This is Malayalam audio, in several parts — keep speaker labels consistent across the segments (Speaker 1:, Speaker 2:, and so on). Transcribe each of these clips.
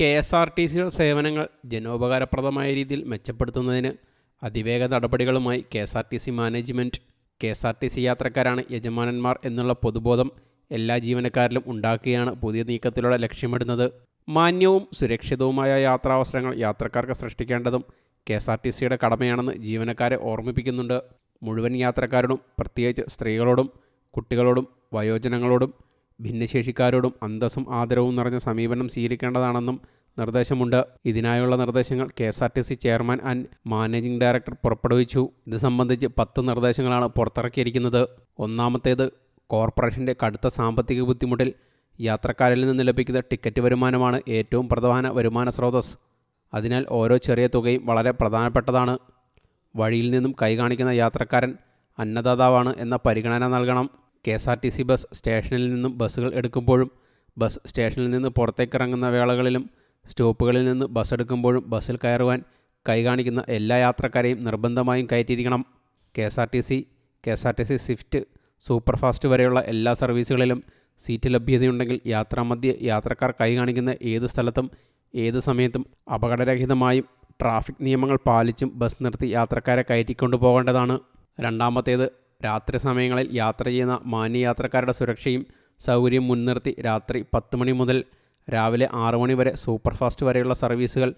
Speaker 1: കെ എസ് ആർ ടി സിയുടെ സേവനങ്ങൾ ജനോപകാരപ്രദമായ രീതിയിൽ മെച്ചപ്പെടുത്തുന്നതിന് അതിവേഗ നടപടികളുമായി K S R T C management K S R T C യാത്രക്കാരാണ് യജമാനന്മാർ എന്നുള്ള പൊതുബോധം എല്ലാ ജീവനക്കാരിലും ഉണ്ടാക്കുകയാണ് പുതിയ നീക്കത്തിലൂടെ ലക്ഷ്യമിടുന്നത്. മാന്യവും സുരക്ഷിതവുമായ യാത്രാവസരങ്ങൾ യാത്രക്കാർക്ക് സൃഷ്ടിക്കേണ്ടതും കെ എസ് ആർ ടി സിയുടെ കടമയാണെന്ന് ജീവനക്കാരെ ഓർമ്മിപ്പിക്കുന്നുണ്ട്. മുഴുവൻ യാത്രക്കാരോടും പ്രത്യേകിച്ച് സ്ത്രീകളോടും കുട്ടികളോടും വയോജനങ്ങളോടും ഭിന്നശേഷിക്കാരോടും അന്തസ്സും ആദരവും നിറഞ്ഞ സമീപനം സ്വീകരിക്കേണ്ടതാണെന്നും നിർദ്ദേശമുണ്ട്. ഇതിനായുള്ള നിർദ്ദേശങ്ങൾ K S R T C chairman and managing director പുറപ്പെടുവിച്ചു. ഇത് സംബന്ധിച്ച് പത്ത് നിർദ്ദേശങ്ങളാണ് പുറത്തിറക്കിയിരിക്കുന്നത്. ഒന്നാമത്തേത് കോർപ്പറേഷന്റെ കടുത്ത സാമ്പത്തിക ബുദ്ധിമുട്ടിൽ യാത്രക്കാരിൽ നിന്ന് ലഭിക്കുന്ന ടിക്കറ്റ് വരുമാനമാണ് ഏറ്റവും പ്രധാന വരുമാന സ്രോതസ് അതിനാൽ ഓരോ ചെറിയ തുകയും വളരെ പ്രധാനപ്പെട്ടതാണ്. വഴിയിൽ നിന്നും കൈ കാണിക്കുന്ന യാത്രക്കാരൻ അന്നദാതാവാണ് എന്ന പരിഗണന നൽകണം. K S R T C bus സ്റ്റേഷനിൽ നിന്നും ബസ്സുകൾ എടുക്കുമ്പോഴും ബസ് സ്റ്റേഷനിൽ നിന്ന് പുറത്തേക്ക് ഇറങ്ങുന്ന വേളകളിലും സ്റ്റോപ്പുകളിൽ നിന്ന് ബസ് എടുക്കുമ്പോഴും ബസ്സിൽ കയറുവാൻ കൈ കാണിക്കുന്ന എല്ലാ യാത്രക്കാരെയും നിർബന്ധമായും കയറ്റിയിരിക്കണം. K S R T C K S R T C swift superfast വരെയുള്ള എല്ലാ സർവീസുകളിലും സീറ്റ് ലഭ്യതയുണ്ടെങ്കിൽ യാത്രാമധ്യേ യാത്രക്കാർ കൈ കാണിക്കുന്ന ഏത് സ്ഥലത്തും ഏത് സമയത്തും അപകടരഹിതമായും ട്രാഫിക് നിയമങ്ങൾ പാലിച്ചും ബസ് നിർത്തി യാത്രക്കാരെ കയറ്റിക്കൊണ്ടു പോകേണ്ടതാണ് രണ്ടാമത്തേത് രാത്രി സമയങ്ങളിൽ യാത്ര ചെയ്യുന്ന മാന്യയാത്രക്കാരുടെ സുരക്ഷയും സൗകര്യം മുൻനിർത്തി രാത്രി പത്ത് മണി മുതൽ രാവിലെ ആറു മണി വരെ സൂപ്പർഫാസ്റ്റ് വരെയുള്ള സർവീസുകൾ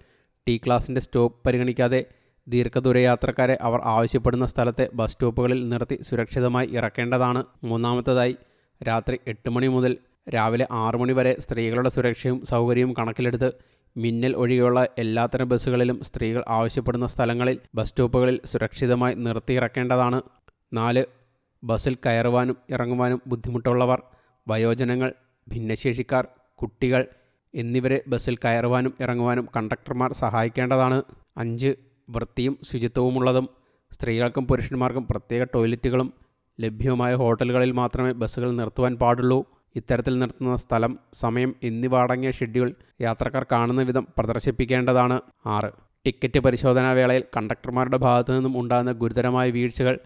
Speaker 1: ടി ക്ലാസിന്റെ സ്റ്റോപ്പ് പരിഗണിക്കാതെ ദീർഘദൂര യാത്രക്കാരെ അവർ ആവശ്യപ്പെടുന്ന സ്ഥലത്തെ ബസ് സ്റ്റോപ്പുകളിൽ നിർത്തി സുരക്ഷിതമായി ഇറക്കേണ്ടതാണ്. മൂന്നാമത്തതായി രാത്രി എട്ട് മണി മുതൽ രാവിലെ ആറു മണി വരെ സ്ത്രീകളുടെ സുരക്ഷയും സൗകര്യവും കണക്കിലെടുത്ത് മിന്നൽ ഒഴികെയുള്ള എല്ലാത്തരം ബസ്സുകളിലും സ്ത്രീകൾ ആവശ്യപ്പെടുന്ന സ്ഥലങ്ങളിൽ ബസ് സ്റ്റോപ്പുകളിൽ സുരക്ഷിതമായി നിർത്തിയിറക്കേണ്ടതാണ് നാല് ബസ്സിൽ കയറുവാനും ഇറങ്ങുവാനും ബുദ്ധിമുട്ടുള്ളവർ വയോജനങ്ങൾ ഭിന്നശേഷിക്കാർ കുട്ടികൾ എന്നിവരെ ബസ്സിൽ കയറുവാനും ഇറങ്ങുവാനും കണ്ടക്ടർമാർ സഹായിക്കേണ്ടതാണ്. അഞ്ച് വൃത്തിയും ശുചിത്വവുമുള്ളതും സ്ത്രീകൾക്കും പുരുഷന്മാർക്കും പ്രത്യേക ടോയ്ലറ്റുകളും ലഭ്യമായ ഹോട്ടലുകളിൽ മാത്രമേ ബസ്സുകൾ നിർത്തുവാൻ പാടുള്ളൂ. ഇത്തരത്തിൽ നിർത്തുന്ന സ്ഥലം സമയം എന്നിവ അടങ്ങിയ ഷെഡ്യൂൾ യാത്രക്കാർ കാണുന്ന വിധം പ്രദർശിപ്പിക്കേണ്ടതാണ്. ആറ് ടിക്കറ്റ് പരിശോധനാ വേളയിൽ കണ്ടക്ടർമാരുടെ ഭാഗത്തു നിന്നും ഉണ്ടാകുന്ന ഗുരുതരമായ വീഴ്ചകൾ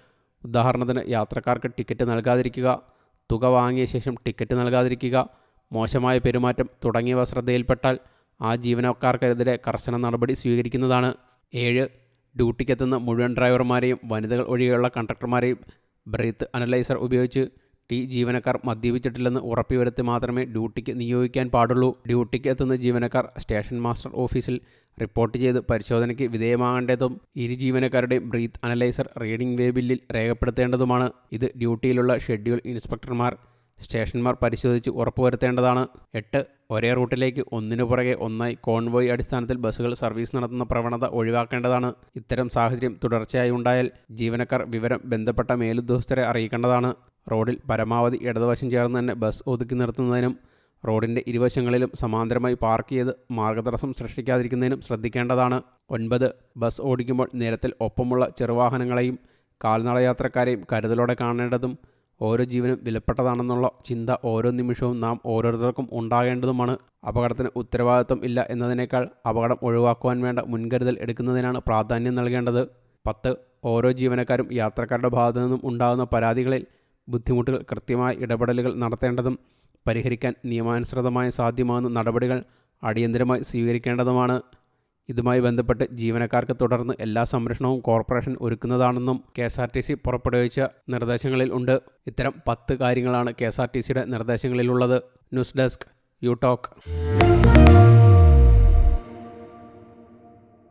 Speaker 1: ഉദാഹരണത്തിന് യാത്രക്കാർക്ക് ടിക്കറ്റ് നൽകാതിരിക്കുക തുക വാങ്ങിയ ശേഷം ടിക്കറ്റ് നൽകാതിരിക്കുക മോശമായ പെരുമാറ്റം തുടങ്ങിയവ ശ്രദ്ധയിൽപ്പെട്ടാൽ ആ ജീവനക്കാർക്കെതിരെ കർശന നടപടി സ്വീകരിക്കുന്നതാണ്. ഏഴ് ഡ്യൂട്ടിക്കെത്തുന്ന മുഴുവൻ ഡ്രൈവർമാരെയും വനിതകൾ ഒഴികെയുള്ള കണ്ടക്ടർമാരെയും ബ്രീത്ത് അനലൈസർ ഉപയോഗിച്ച് ടി ജീവനക്കാർ മദ്യപിച്ചിട്ടില്ലെന്ന് ഉറപ്പുവരുത്തി മാത്രമേ ഡ്യൂട്ടിക്ക് നിയോഗിക്കാൻ പാടുള്ളൂ. ഡ്യൂട്ടിക്ക് എത്തുന്ന ജീവനക്കാർ സ്റ്റേഷൻ മാസ്റ്റർ ഓഫീസിൽ റിപ്പോർട്ട് ചെയ്ത് പരിശോധനയ്ക്ക് വിധേയമാകേണ്ടതും ഇരു ജീവനക്കാരുടെയും ബ്രീത്ത് അനലൈസർ റീഡിംഗ് വേ ബില്ലിൽ രേഖപ്പെടുത്തേണ്ടതുമാണ്. ഇത് ഡ്യൂട്ടിയിലുള്ള ഷെഡ്യൂൾ ഇൻസ്പെക്ടർമാർ സ്റ്റേഷന്മാർ പരിശോധിച്ച് ഉറപ്പുവരുത്തേണ്ടതാണ്. എട്ട് ഒരേ റൂട്ടിലേക്ക് ഒന്നിനു പുറകെ ഒന്നായി കോൺവോയ് അടിസ്ഥാനത്തിൽ ബസ്സുകൾ സർവീസ് നടത്തുന്ന പ്രവണത ഒഴിവാക്കേണ്ടതാണ്. ഇത്തരം സാഹചര്യം തുടർച്ചയായി ഉണ്ടായാൽ ജീവനക്കാർ വിവരം ബന്ധപ്പെട്ട മേലുദ്യോഗസ്ഥരെ അറിയിക്കേണ്ടതാണ്. റോഡിൽ പരമാവധി ഇടതുവശം ചേർന്ന് തന്നെ ബസ് ഒതുക്കി നിർത്തുന്നതിനും റോഡിന്റെ ഇരുവശങ്ങളിലും സമാന്തരമായി പാർക്ക് ചെയ്ത് മാർഗതടസ്സം സൃഷ്ടിക്കാതിരിക്കുന്നതിനും ശ്രദ്ധിക്കേണ്ടതാണ്. ഒൻപത് ബസ് ഓടിക്കുമ്പോൾ നിരത്തിൽ ഒപ്പമുള്ള ചെറുവാഹനങ്ങളെയും കാൽനടയാത്രക്കാരെയും കരുതലോടെ കാണേണ്ടതും ഓരോ ജീവനും വിലപ്പെട്ടതാണെന്നുള്ള ചിന്ത ഓരോ നിമിഷവും നാം ഓരോരുത്തർക്കും ഉണ്ടാകേണ്ടതുമാണ്. അപകടത്തിന് ഉത്തരവാദിത്വം ഇല്ല എന്നതിനേക്കാൾ അപകടം ഒഴിവാക്കുവാൻ വേണ്ട മുൻകരുതൽ എടുക്കുന്നതിനാണ് പ്രാധാന്യം നൽകേണ്ടത്. പത്ത് ഓരോ ജീവനക്കാരും യാത്രക്കാരുടെ ഭാഗത്തു നിന്നും ഉണ്ടാകുന്ന പരാതികളിൽ ബുദ്ധിമുട്ടുകൾ കൃത്യമായ ഇടപെടലുകൾ നടത്തേണ്ടതും പരിഹരിക്കാൻ നിയമാനുസൃതമായ സാധ്യമാകുന്ന നടപടികൾ അടിയന്തരമായി സ്വീകരിക്കേണ്ടതുമാണ്. ഇതുമായി ബന്ധപ്പെട്ട് ജീവനക്കാർക്ക് തുടർന്ന് എല്ലാ സംരക്ഷണവും corporation ഒരുക്കുന്നതാണെന്നും K S R T C പുറപ്പെടുവിച്ച നിർദ്ദേശങ്ങളിൽ ഉണ്ട്. ഇത്തരം പത്ത് കാര്യങ്ങളാണ് കെ എസ് ആർ ടി സിയുടെ നിർദ്ദേശങ്ങളിലുള്ളത്. News desk you talk.